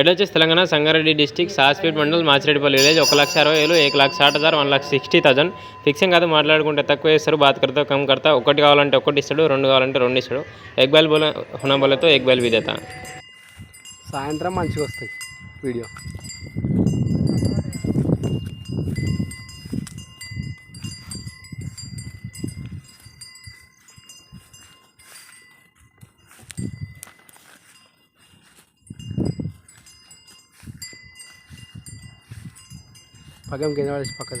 ఎడ్ వచ్చేసి Telangana Sangareddy district Saspet mandal Machireddypalli village ఒక లక్ష అరవై వేలు ఏక లక్ష సాట్ హజార్ one lakh sixty thousand fixing కాదు మాట్లాడుకుంటే తక్కువ ఇస్తారు బాత్ కడతా కమ్ కడతా. ఒకటి కావాలంటే ఒకటి ఇస్తాడు రెండు కావాలంటే రెండు ఇస్తాడు. ఎగ్ బైల్ బోల హునా బోలతో ఎగ్ బైల్ విదేతా సాయంత్రం మంచిగా వస్తాయి video. Hagam genel hepsi fakat.